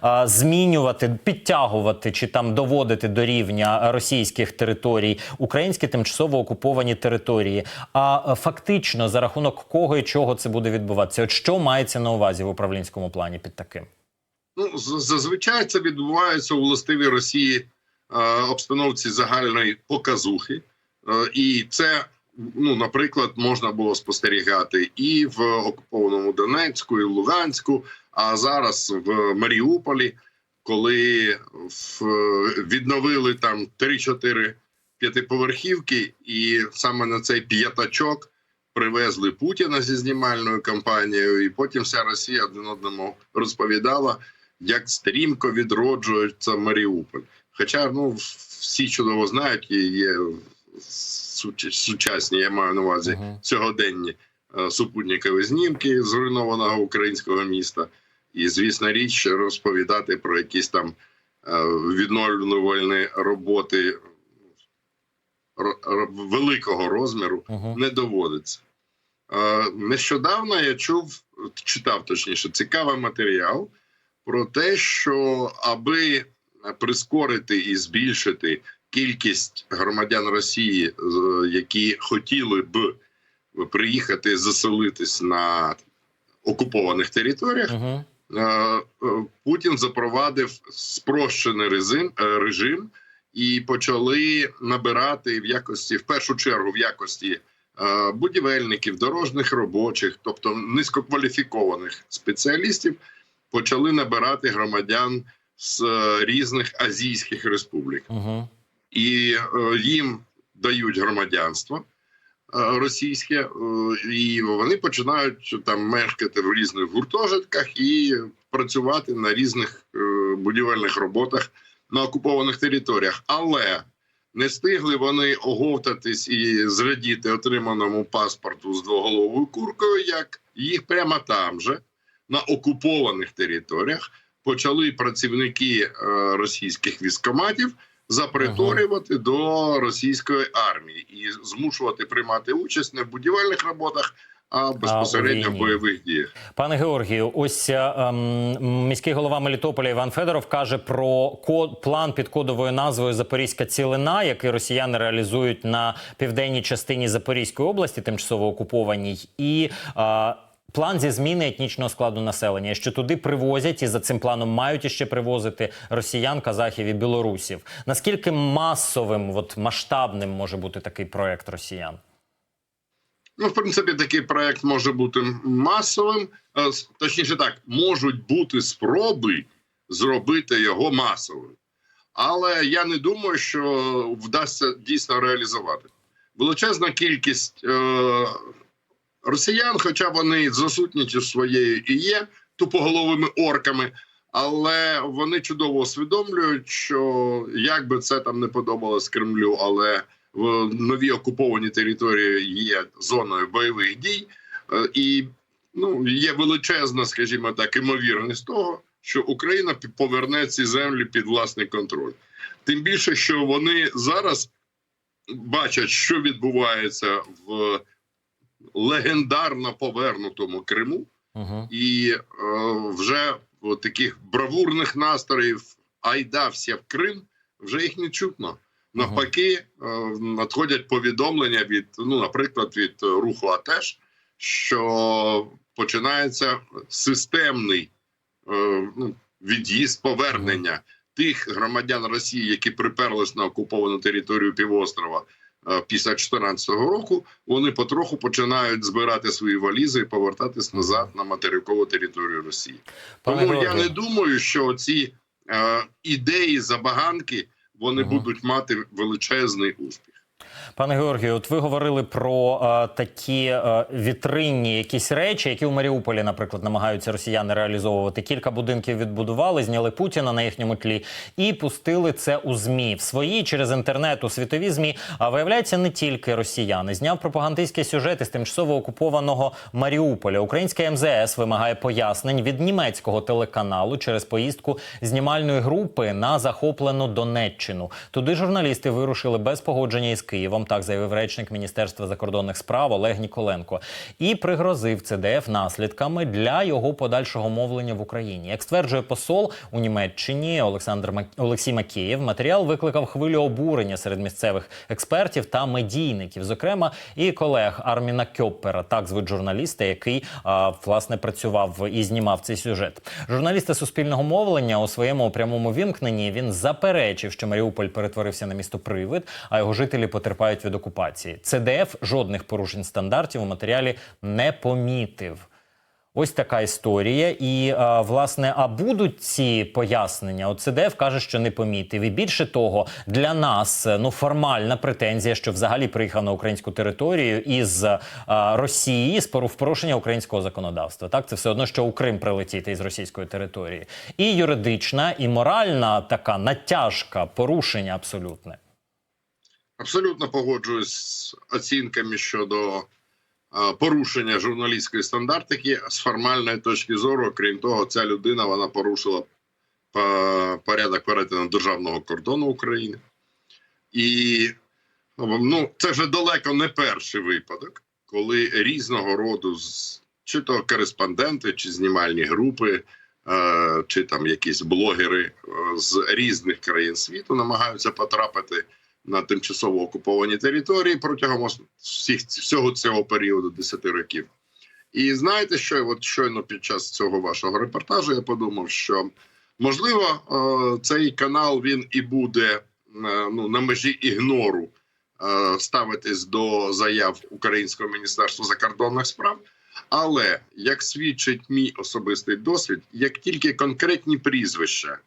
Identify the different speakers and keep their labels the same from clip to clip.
Speaker 1: а, змінювати, підтягувати чи там доводити до рівня російських територій українські тимчасово окуповані території. А е, фактично за рахунок кого і чого це буде відбуватися? От що мається на увазі в управлінському плані під таким?
Speaker 2: Ну, зазвичай це відбувається у властивій Росії е, обстановці загальної показухи, е, і це, ну, наприклад, можна було спостерігати і в окупованому Донецьку, і в Луганську, а зараз в Маріуполі, коли відновили там 3-4 п'ятиповерхівки, і саме на цей п'ятачок привезли Путіна зі знімальною кампанією, і потім вся Росія один одному розповідала як стрімко відроджується Маріуполь. Хоча ну всі чудово знають, і є сучасні, я маю на увазі сьогоденні е, супутникові знімки зруйнованого українського міста, і звісно річ розповідати про якісь там е, відновлювальні роботи ро- ро- великого розміру
Speaker 1: Угу.
Speaker 2: не доводиться. Е, Нещодавно я чув, читав точніше, цікавий матеріал про те, що аби прискорити і збільшити кількість громадян Росії, які хотіли б приїхати заселитись на окупованих територіях, е, е, Путін запровадив спрощений режим, е, режим і почали набирати в якості, в першу чергу, в якості е, будівельників, дорожніх робочих, тобто низькокваліфікованих спеціалістів, почали набирати громадян з е, різних азійських республік
Speaker 1: Угу.
Speaker 2: і е, їм дають громадянство е, російське, е, і вони починають там мешкати в різних гуртожитках і працювати на різних е, будівельних роботах на окупованих територіях. Але не встигли вони оговтатись і зрадіти отриманому паспорту з двоголовою куркою, як їх прямо там же, на окупованих територіях, почали працівники е, російських військоматів заприторювати до російської армії і змушувати приймати участь не в будівельних роботах, а безпосередньо в бойових діях.
Speaker 1: Пане Георгію, ось е, ем, міський голова Мелітополя Іван Федоров каже про код, план під кодовою назвою Запорізька цілина, який росіяни реалізують на південній частині Запорізької області, тимчасово окупованій, і е, план зі зміни етнічного складу населення, що туди привозять і за цим планом мають іще привозити росіян, казахів і білорусів. Наскільки масовим, от масштабним може бути такий проект росіян?
Speaker 2: Ну, в принципі, такий проект може бути масовим, е, точніше так, можуть бути спроби зробити його масовим. Але я не думаю, що вдасться дійсно реалізувати. Величезна кількість е, росіян, хоча вони за сутністю своєю і є тупоголовими орками, але вони чудово усвідомлюють, що як би це там не подобалось Кремлю, але в нові окуповані території є зоною бойових дій, е, і ну є величезна, скажімо так, імовірність того, що Україна поверне ці землі під власний контроль. Тим більше, що вони зараз бачать, що відбувається в легендарно повернутому Криму,
Speaker 1: Угу.
Speaker 2: і е, вже в таких бравурних настроїв айда всі в Крим вже їх не чутно. Навпаки, е, надходять повідомлення від, ну, наприклад, від руху АТЕШ, що починається системний е, ну, від'їзд повернення тих громадян Росії, які приперлись на окуповану територію півострова після 2014 року. Вони потроху починають збирати свої валізи і повертатись назад на материкову територію Росії.
Speaker 1: Пане
Speaker 2: Тому я не думаю, що ці е, ідеї забаганки вони
Speaker 1: угу.
Speaker 2: будуть мати величезний успіх.
Speaker 1: Пане Георгію, от ви говорили про е, такі е, вітринні якісь речі, які у Маріуполі, наприклад, намагаються росіяни реалізовувати. Кілька будинків відбудували, зняли Путіна на їхньому тлі і пустили це у змі в свої через інтернет у світові змі. А виявляється, не тільки росіяни. Зняв пропагандистський сюжет із тимчасово окупованого Маріуполя. Українське МЗС вимагає пояснень від німецького телеканалу через поїздку знімальної групи на захоплену Донеччину. Туди журналісти вирушили без погодження із Києвом. Києвом. Так заявив речник Міністерства закордонних справ Олег Ніколенко, і пригрозив ЦДФ наслідками для його подальшого мовлення в Україні. Як стверджує посол у Німеччині Олександр Мак... Олексій Макеєв, матеріал викликав хвилю обурення серед місцевих експертів та медійників, зокрема і колег Арміна Кьоппера, так звуть журналіста, який а, власне працював і знімав цей сюжет. Журналісти суспільного мовлення у своєму прямому вімкненні він заперечив, що Маріуполь перетворився на місто привид, а його жителі потерпають від окупації. ЦДФ жодних порушень стандартів у матеріалі не помітив. Ось така історія. І а, власне, а будуть ці пояснення? От ЦДФ каже, що не помітив. І більше того, для нас ну формальна претензія, що взагалі приїхав на українську територію із а, Росії з в порушення українського законодавства. Так, це все одно, що у Крим прилетіти із російської території. І юридична, і моральна така натяжка, порушення абсолютне.
Speaker 2: Абсолютно погоджуюсь з оцінками щодо порушення журналістської стандартики з формальної точки зору. Крім того, ця людина вона порушила порядок перетину державного кордону України. І ну, це вже далеко не перший випадок, коли різного роду з- чи то кореспонденти, чи знімальні групи, чи там якісь блогери з різних країн світу намагаються потрапити на тимчасово окуповані території протягом всіх всього цього періоду 10 років. І знаєте, що от щойно під час цього вашого репортажу я подумав, що можливо е, цей канал він і буде е, ну на межі ігнору е, ставитись до заяв Українського міністерства закордонних справ. Але як свідчить мій особистий досвід, як тільки конкретні прізвища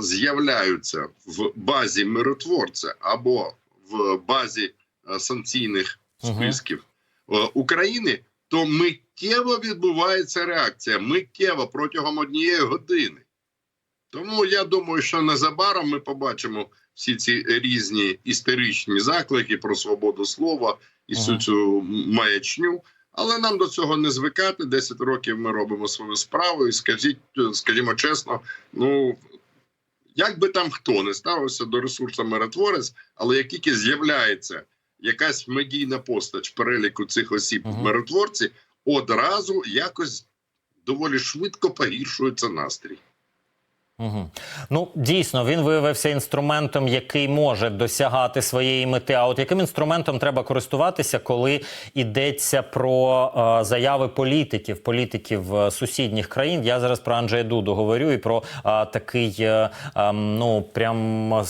Speaker 2: з'являються в базі миротворця або в базі е, санкційних списків е, України, то миттєво відбувається реакція миттєво протягом однієї години. Тому я думаю, що незабаром ми побачимо всі ці різні істеричні заклики про свободу слова і всю
Speaker 1: Ага.
Speaker 2: цю маячню. Але нам до цього не звикати. 10 років ми робимо свою справу, і скажіть, скажімо чесно, ну як би там хто не ставився до ресурсу миротворець, але як тільки з'являється якась медійна постать переліку цих осіб в миротворці, одразу якось доволі швидко погіршується настрій.
Speaker 1: Угу. Ну дійсно він виявився інструментом, який може досягати своєї мети. А от яким інструментом треба користуватися, коли йдеться про е, заяви політиків, політиків е, сусідніх країн? Я зараз про Анджея Дуду говорю і про е, такий е, е, ну прям е,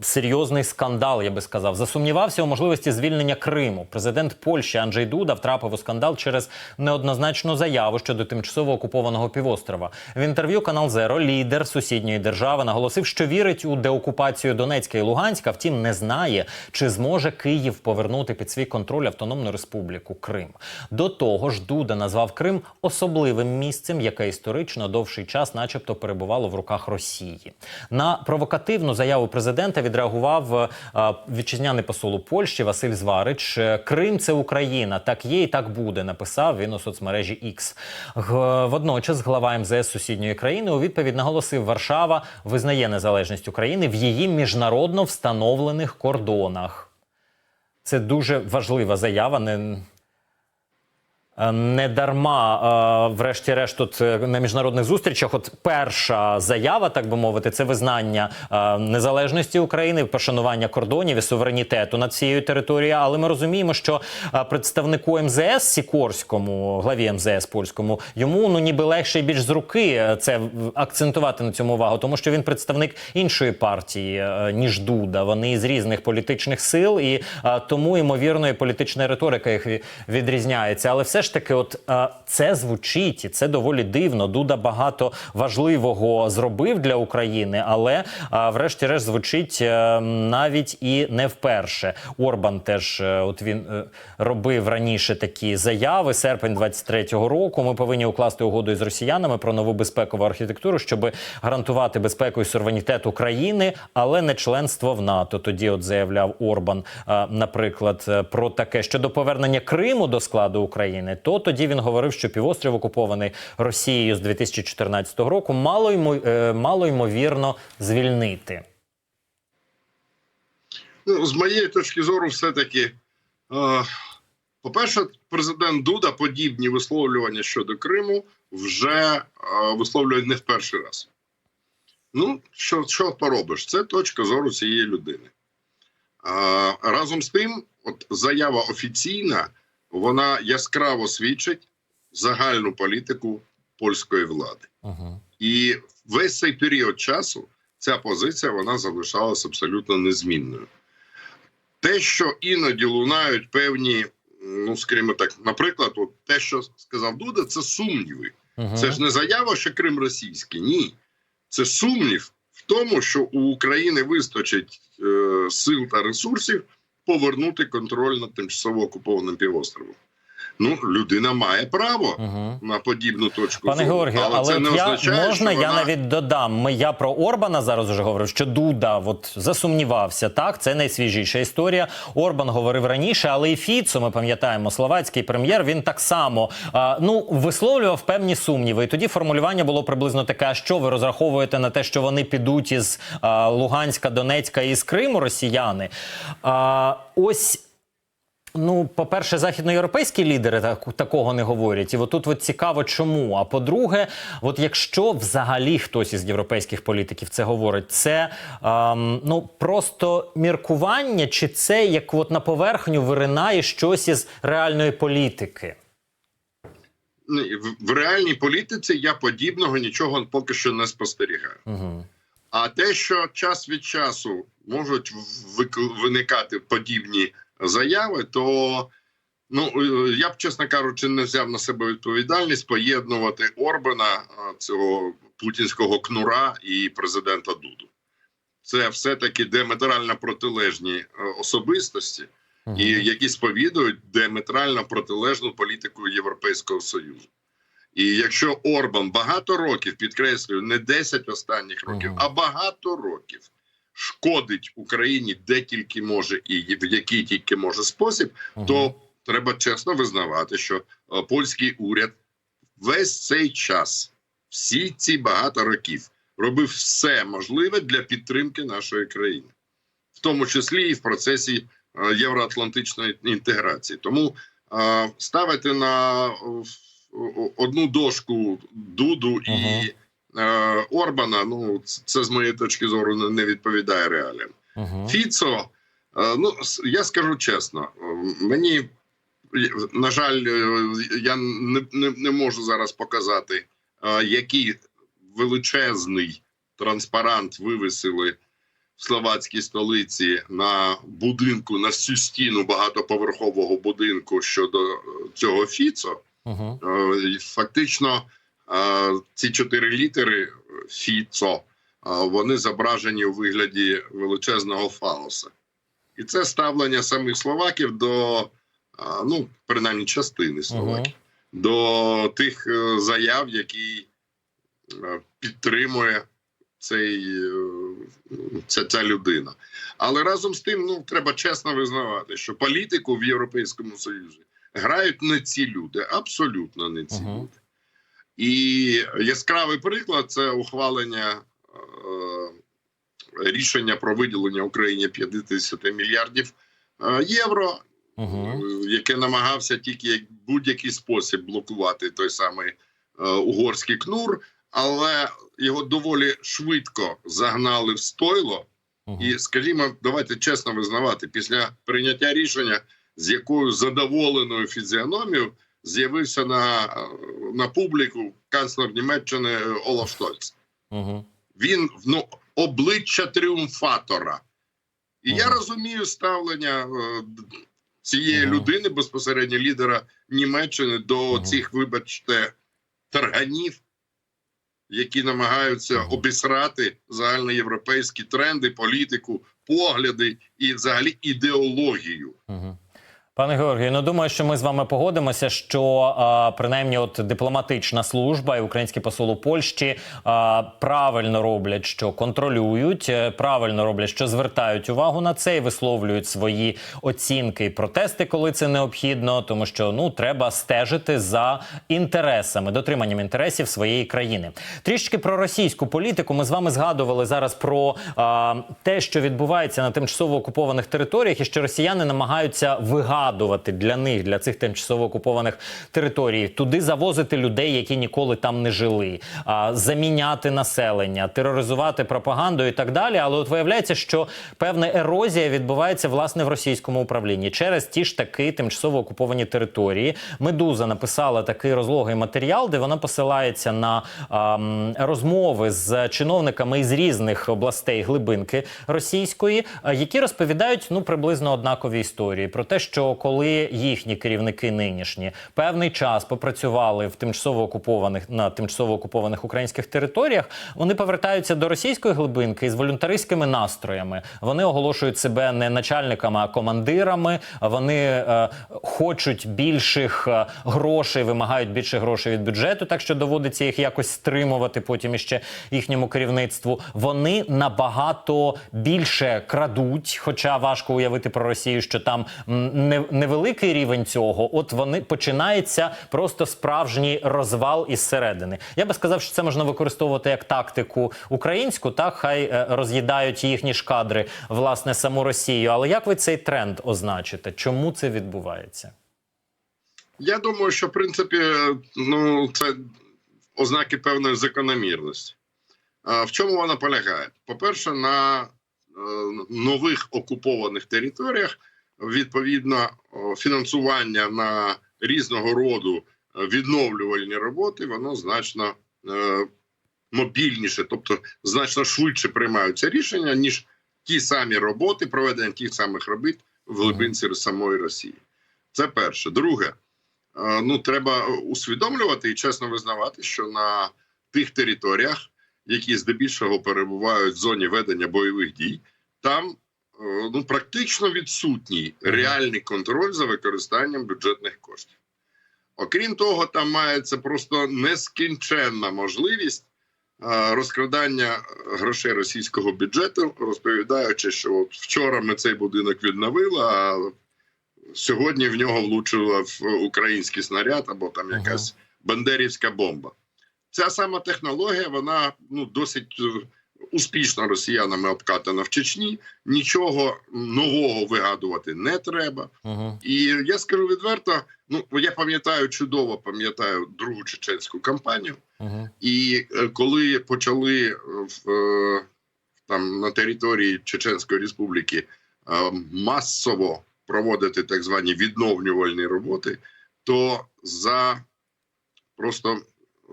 Speaker 1: серйозний скандал, я би сказав. Засумнівався у можливості звільнення Криму. Президент Польщі Анджей Дуда втрапив у скандал через неоднозначну заяву щодо тимчасово окупованого півострова. В інтерв'ю канал Зеро лідер сусідньої держави наголосив, що вірить у деокупацію Донецька і Луганська, втім не знає, чи зможе Київ повернути під свій контроль Автономну Республіку Крим. До того ж, Дуда назвав Крим особливим місцем, яке історично довший час, начебто, перебувало в руках Росії. На провокативну заяву президента відреагував е, вітчизняний посол у Польщі Василь Зварич. Е, Крим це Україна, так є і так буде. Написав він у соцмережі X. Водночас глава МЗС сусідньої країни у відповідь наголосив, Варшава визнає незалежність України в її міжнародно встановлених кордонах. Це дуже важлива заява. Не, Не дарма, е, врешті-решт, тут е, на міжнародних зустрічах, от перша заява, так би мовити, це визнання е, незалежності України, пошанування кордонів і суверенітету над цією територією. Але ми розуміємо, що е, представнику МЗС Сікорському, главі МЗС польському, йому ну ніби легше і більш з руки е, це акцентувати на цьому увагу, тому що він представник іншої партії е, ніж Дуда. Вони з різних політичних сил, і е, тому ймовірно і політична риторика їх відрізняється. Але все ж таки, от е, це звучить, і це доволі дивно. Дуда багато важливого зробив для України, але е, врешті-решт звучить е, навіть і не вперше. Орбан теж от він робив раніше такі заяви. Серпень 23-го року. Ми повинні укласти угоду із росіянами про нову безпекову архітектуру, щоб гарантувати безпеку і суверенітет України, але не членство в НАТО. Тоді, от заявляв Орбан, наприклад, про таке щодо повернення Криму до складу України. То тоді він говорив, що півострів окупований Росією з 2014 року мало ймо, е, мало ймовірно звільнити.
Speaker 2: Ну, з моєї точки зору, все-таки, е, по-перше, президент Дуда подібні висловлювання щодо Криму вже е, висловлює не в перший раз. Ну, що, що поробиш? Це точка зору цієї людини. Е, разом з тим, от заява офіційна, вона яскраво свідчить загальну політику польської влади.
Speaker 1: Угу.
Speaker 2: І весь цей період часу ця позиція вона залишалась абсолютно незмінною. Те, що іноді лунають певні, ну скажімо так, наприклад, от те, що сказав Дуда, це сумніви.
Speaker 1: Угу.
Speaker 2: Це ж не заява, що Крим російський. Ні. Це сумнів в тому, що у України вистачить е, сил та ресурсів повернути контроль над тимчасово окупованим півостровом. Ну, людина має право
Speaker 1: Угу.
Speaker 2: на подібну точку
Speaker 1: Пане Георгію, але,
Speaker 2: це не
Speaker 1: я
Speaker 2: означає,
Speaker 1: можна
Speaker 2: що
Speaker 1: я
Speaker 2: вона...
Speaker 1: навіть додам. Ми я про Орбана зараз уже говорив, що Дуда от засумнівався. Так, це найсвіжіша історія. Орбан говорив раніше, але і Фіцо, ми пам'ятаємо, словацький прем'єр. Він так само а, ну висловлював певні сумніви. І тоді формулювання було приблизно таке: що ви розраховуєте на те, що вони підуть із а, Луганська, Донецька і з Криму, росіяни? А, ось. Ну, по-перше, західноєвропейські лідери так, такого не говорять. І от тут от цікаво, чому. А по-друге, от якщо взагалі хтось із європейських політиків це говорить, це ем, ну просто міркування, чи це як от на поверхню виринає щось із реальної політики?
Speaker 2: В- в реальній політиці я подібного нічого поки що не спостерігаю.
Speaker 1: Угу.
Speaker 2: А те, що час від часу можуть виникати подібні заяви, то ну е, я б, чесно кажучи, не взяв на себе відповідальність поєднувати Орбана, е, цього путінського кнура і президента Дуду. Це все-таки диаметрально протилежні е, особистості, і які сповідують диаметрально протилежну політику Європейського Союзу. І якщо Орбан багато років, підкреслюю, не 10 останніх років,
Speaker 1: Мгм.
Speaker 2: а багато років шкодить Україні де тільки може і в який тільки може спосіб, то треба чесно визнавати, що е, польський уряд весь цей час, всі ці багато років, робив все можливе для підтримки нашої країни, в тому числі і в процесі е, євроатлантичної інтеграції. Тому е, ставити на одну дошку Дуду і. Е, Орбана, ну це- з моєї точки зору не- відповідає реаліям.
Speaker 1: Угу.
Speaker 2: Фіцо, е, ну я скажу чесно, е, мені на жаль, я не, не, не можу зараз показати, який величезний транспарант вивесили в словацькій столиці на будинку на всю стіну багатоповерхового будинку щодо цього Фіцо. Е, і Фактично, ці чотири літери е, Фіцо, вони зображені у вигляді величезного фалоса. І це ставлення самих словаків до, ну, принаймні, частини словаків, до тих е, заяв, які е, підтримує цей, ця, ця людина. Але разом з тим, ну, треба чесно визнавати, що політику в Європейському Союзі грають не ці люди, абсолютно не ці
Speaker 1: Мгм.
Speaker 2: люди. І яскравий приклад це ухвалення е, рішення про виділення Україні 50 мільярдів е, євро,
Speaker 1: Угу.
Speaker 2: яке намагався тільки як будь-який спосіб блокувати той самий е, угорський кнур, але його доволі швидко загнали в стойло. І скажімо, давайте чесно визнавати, після прийняття рішення, з якою задоволеною фізіономією з'явився на, на публіку канцлер Німеччини е, Олаф Штольц.
Speaker 1: Угу.
Speaker 2: Він ну, обличчя тріумфатора. І я розумію ставлення е, цієї
Speaker 1: Ага.
Speaker 2: людини, безпосередньо лідера Німеччини, до
Speaker 1: Ага.
Speaker 2: цих, вибачте, тарганів, які намагаються
Speaker 1: Ага.
Speaker 2: обісрати загальноєвропейські тренди, політику, погляди і взагалі ідеологію.
Speaker 1: Угу. Пане Георгію, ну думаю, що ми з вами погодимося, що а, принаймні от дипломатична служба і український посол у Польщі а, правильно роблять, що контролюють, е, правильно роблять, що звертають увагу на це і висловлюють свої оцінки і протести, коли це необхідно, тому що ну треба стежити за інтересами, дотриманням інтересів своєї країни. Трішки про російську політику. Ми з вами згадували зараз про а, те, що відбувається на тимчасово окупованих територіях, і що росіяни намагаються вигадувати для них, для цих тимчасово окупованих територій, туди завозити людей, які ніколи там не жили, заміняти населення, тероризувати пропагандою і так далі. Але от виявляється, що певна ерозія відбувається власне в російському управлінні через ті ж таки тимчасово окуповані території. Медуза написала такий розлогий матеріал, де вона посилається на ам, розмови з чиновниками із різних областей глибинки російської, які розповідають ну приблизно однакові історії про те, що коли їхні керівники нинішні певний час попрацювали в тимчасово окупованих на тимчасово окупованих українських територіях, вони повертаються до російської глибинки із волюнтаристськими настроями. Вони оголошують себе не начальниками, а командирами. Вони е, хочуть більших е, грошей, вимагають більше грошей від бюджету, так що доводиться їх якось стримувати потім іще їхньому керівництву. Вони набагато більше крадуть, хоча важко уявити про Росію, що там не, невеликий рівень цього. От вони починається просто справжній розвал із середини. Я би сказав, що це можна використовувати як тактику українську, так хай е, роз'їдають їхні ж кадри, власне, саму Росію. Але як ви цей тренд означите? Чому це відбувається?
Speaker 2: Я думаю, що в принципі ну це ознаки певної закономірності. В чому вона полягає? По-перше, на е, нових окупованих територіях відповідно фінансування на різного роду е, відновлювальні роботи, воно значно е, мобільніше, тобто значно швидше приймаються рішення, ніж ті самі роботи, проведення тих самих робіт в глибинці самої Росії. Це перше. Друге, е, ну треба усвідомлювати і чесно визнавати, що на тих територіях, які здебільшого перебувають в зоні ведення бойових дій, там ну практично відсутній реальний контроль за використанням бюджетних коштів. Окрім того, там мається просто нескінченна можливість е, розкрадання грошей російського бюджету, розповідаючи, що от вчора ми цей будинок відновили, а сьогодні в нього влучила в український снаряд або там якась бандерівська бомба. Ця сама технологія, вона ну досить е, успішно росіянами обкатана в Чечні. Нічого нового вигадувати не треба.
Speaker 1: Угу.
Speaker 2: І я скажу відверто: ну я пам'ятаю чудово, пам'ятаю другу чеченську кампанію.
Speaker 1: Угу.
Speaker 2: І е, коли почали е, в е, там на території Чеченської Республіки масово проводити так звані відновлювальні роботи, то за просто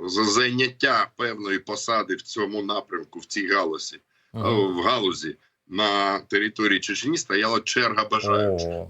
Speaker 2: зайняття певної посади в цьому напрямку, в цій галузі, е, в галузі на території Чечні стояла черга бажаючих.
Speaker 1: О.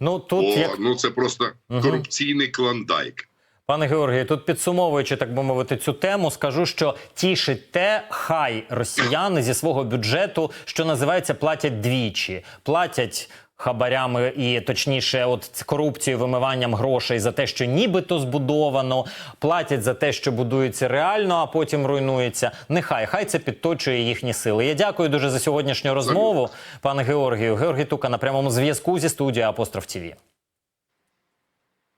Speaker 1: Ну тут
Speaker 2: О,
Speaker 1: як
Speaker 2: ну це просто
Speaker 1: Мгм.
Speaker 2: корупційний клондайк.
Speaker 1: Пане Георгію, тут підсумовуючи, так би мовити, цю тему, скажу, що тішить те, хай росіяни зі свого бюджету, що називається, платять двічі. Платять хабарями і точніше, от корупцією, вимиванням грошей за те, що нібито збудовано, платять за те, що будується реально, а потім руйнується. Нехай хай це підточує їхні сили. Я дякую дуже за сьогоднішню розмову, пане Георгію. Георгій Тука на прямому зв'язку зі студією Апостроф ТІВІ.